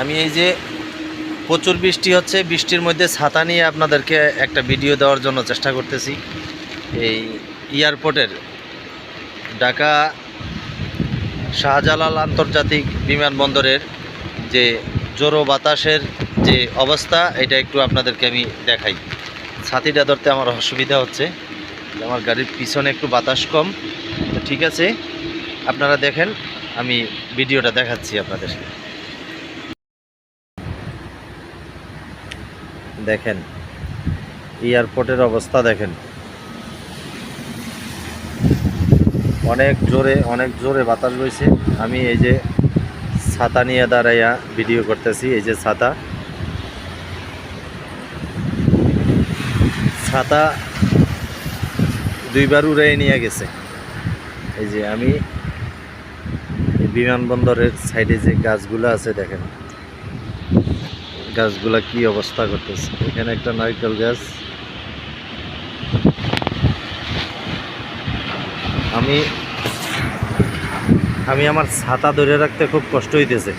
আমি এই যে প্রচুর বৃষ্টি হচ্ছে, বৃষ্টির মধ্যে ছাতা নিয়ে আপনাদেরকে একটা ভিডিও দেওয়ার জন্য চেষ্টা করতেছি। এই এয়ারপোর্টের ঢাকা শাহজালাল আন্তর্জাতিক বিমানবন্দরের যে জোরো বাতাসের যে অবস্থা, এটা একটু আপনাদেরকে আমি দেখাই। ছাতিটা ধরতে আমার অসুবিধা হচ্ছে, আমার গাড়ির পিছনে একটু বাতাস কম। তো ঠিক আছে, আপনারা দেখেন, আমি ভিডিওটা দেখাচ্ছি আপনাদের দেখেন। এয়ারপোর্টের অবস্থা দেখেন। অনেক জোরে অনেক জোরে বাতাস বইছে। আমি এই যে ছাতা নিয়ে দাঁড়াইয়া ভিডিও করতেছি, এই যে ছাতা। ছাতা দুইবার উড়াই নিয়ে গেছে। এই যে আমি বিমানবন্দরের সাইডে যে গাছগুলো আছে, দেখেন। গাছগুলা কি অবস্থা করতেছে? এখানে একটা নারকেল গাছ। আমি আমি আমার ছাতা ধরে রাখতে খুব কষ্ট হইতেছে।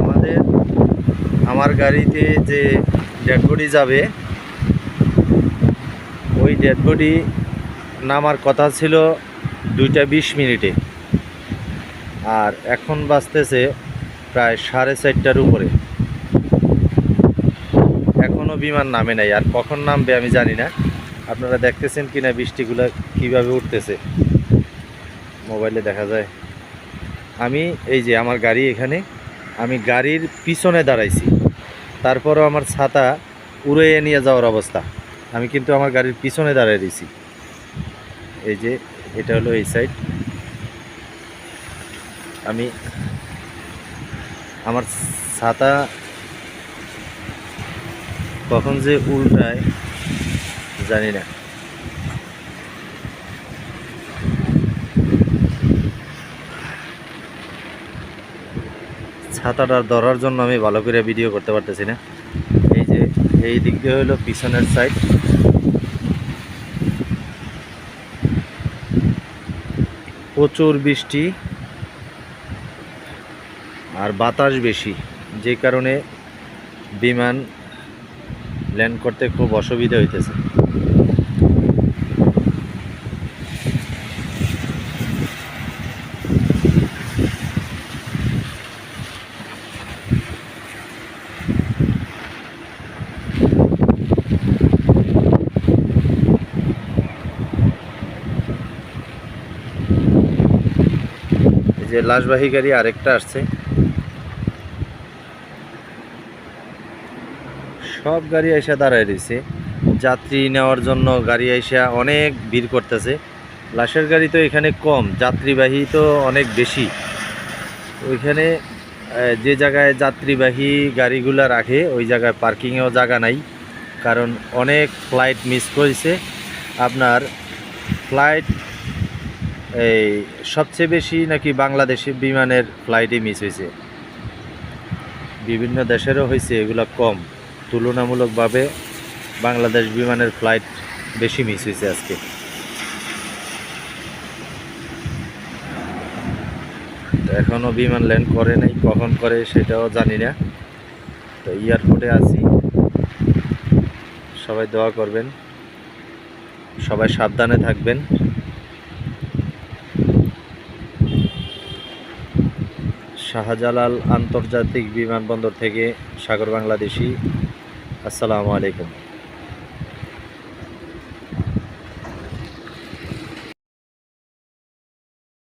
আমাদের, আমার গাড়িতে যে ডেড বডি যাবে, ওই ডেড বডি নামার কথা ছিল দুইটা বিশ মিনিটে। আর এখন বাঁচতেছে প্রায় সাড়ে চারটার উপরে। এখনও বিমান নামে নাই, আর কখন নামবে আমি জানি না। আপনারা দেখতেছেন কি না বৃষ্টিগুলো কীভাবে উঠতেছে? মোবাইলে দেখা যায়। আমি, এই যে আমার গাড়ি এখানে, আমি গাড়ির পিছনে দাঁড়াইছি। তারপরও আমার ছাতা উড়ে নিয়ে যাওয়ার অবস্থা। আমি কিন্তু আমার গাড়ির পিছনে দাঁড়াই দিয়েছি এই যে, এটা হলো এই সাইড আমি আমার ছাতা কখন যে উল্টায়, জানি না। ছাতাটা ধরার জন্য আমি ভালো করে ভিডিও করতে পারতেছি না। এই যে, এই দিক দিয়ে হলো পিছনের সাইড প্রচুর বৃষ্টি। আর বাতাস বেশি, যে কারণে বিমান ল্যান্ড করতে খুব অসুবিধা হইতেছে। যে লাশবাহী গাড়ি আরেকটা আসছে। সব গাড়ি এসে দাঁড়ায় রয়েছে। যাত্রী নেওয়ার জন্য গাড়ি এসে অনেক ভিড় করতেছে। লাশের গাড়ি তো এখানে কম, যাত্রীবাহী তো অনেক বেশি। ওইখানে যে জায়গায় যাত্রীবাহী গাড়িগুলো রাখে, ওই জায়গায় পার্কিংয়েও জায়গা নাই। কারণ অনেক ফ্লাইট মিস করেছে। আপনার ফ্লাইট, এই, সবচেয়ে বেশি নাকি বাংলাদেশি বিমানের ফ্লাইটই মিস হয়েছে। বিভিন্ন দেশেরও হয়েছে, এগুলো কম। তুলনামূলকভাবে বাংলাদেশ বিমানের ফ্লাইট বেশি মিস হয়েছে আজকে। এখনও বিমান ল্যান্ড করে নাই, কখন করে সেটাও জানি না। তো এয়ারপোর্টে আছি। সবাই দোয়া করবেন। সবাই সাবধানে থাকবেন। শাহজালাল আন্তর্জাতিক বিমানবন্দর থেকে সাগর বাংলাদেশি আসসালামু আলাইকুম